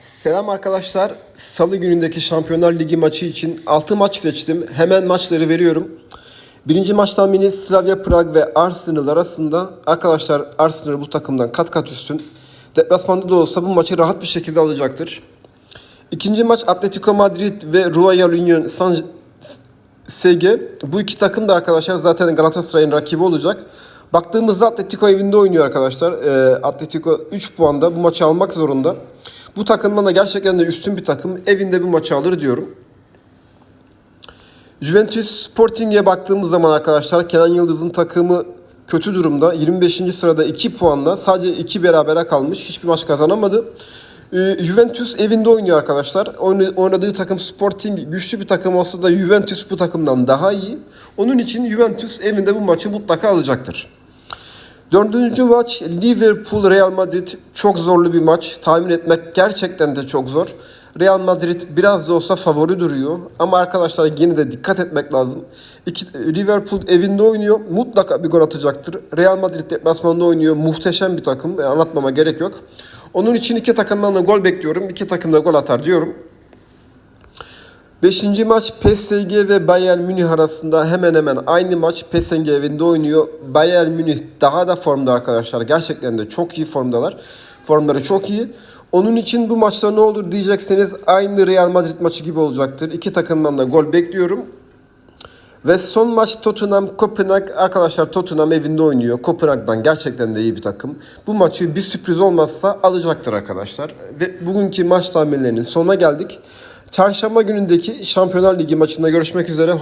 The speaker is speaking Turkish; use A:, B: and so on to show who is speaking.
A: Selam arkadaşlar. Salı günündeki Şampiyonlar Ligi maçı için 6 maç seçtim. Hemen maçları veriyorum. Birinci maç tahmini Slavia Prag ve Arsenal arasında. Arkadaşlar Arsenal bu takımdan kat kat üstün. Deplasmanda da olsa bu maçı rahat bir şekilde alacaktır. İkinci maç Atletico Madrid ve Royal Union San SG. Bu iki takım da arkadaşlar zaten Galatasaray'ın rakibi olacak. Baktığımızda Atletico evinde oynuyor arkadaşlar. Ee, Atletico 3 puanda bu maçı almak zorunda. Bu takımdan da gerçekten de üstün bir takım. Evinde bu maçı alır diyorum. Juventus Sporting'e baktığımız zaman arkadaşlar Kenan Yıldız'ın takımı kötü durumda. 25. sırada 2 puanla sadece 2 berabere kalmış. Hiçbir maç kazanamadı. Ee, Juventus evinde oynuyor arkadaşlar. Oyna- Oynadığı takım Sporting güçlü bir takım olsa da Juventus bu takımdan daha iyi. Onun için Juventus evinde bu maçı mutlaka alacaktır. Dördüncü maç Liverpool Real Madrid çok zorlu bir maç. Tahmin etmek gerçekten de çok zor. Real Madrid biraz da olsa favori duruyor. Ama arkadaşlar yine de dikkat etmek lazım. İki, Liverpool evinde oynuyor. Mutlaka bir gol atacaktır. Real Madrid deplasmanda oynuyor. Muhteşem bir takım. E, Anlatmama gerek yok. Onun için iki takımdan da gol bekliyorum. İki takım da gol atar diyorum. Beşinci maç PSG ve Bayern Münih arasında hemen hemen aynı maç. PSG evinde oynuyor. Bayern Münih daha da formda arkadaşlar. Gerçekten de çok iyi formdalar. Formları çok iyi. Onun için bu maçta ne olur diyecekseniz aynı Real Madrid maçı gibi olacaktır. İki takımdan da gol bekliyorum. Ve son maç Tottenham Kopenhag arkadaşlar Tottenham evinde oynuyor. Kopenhag'dan gerçekten de iyi bir takım. Bu maçı bir sürpriz olmazsa alacaktır arkadaşlar. Ve bugünkü maç tahminlerinin sonuna geldik. Çarşamba günündeki Şampiyonlar Ligi maçında görüşmek üzere.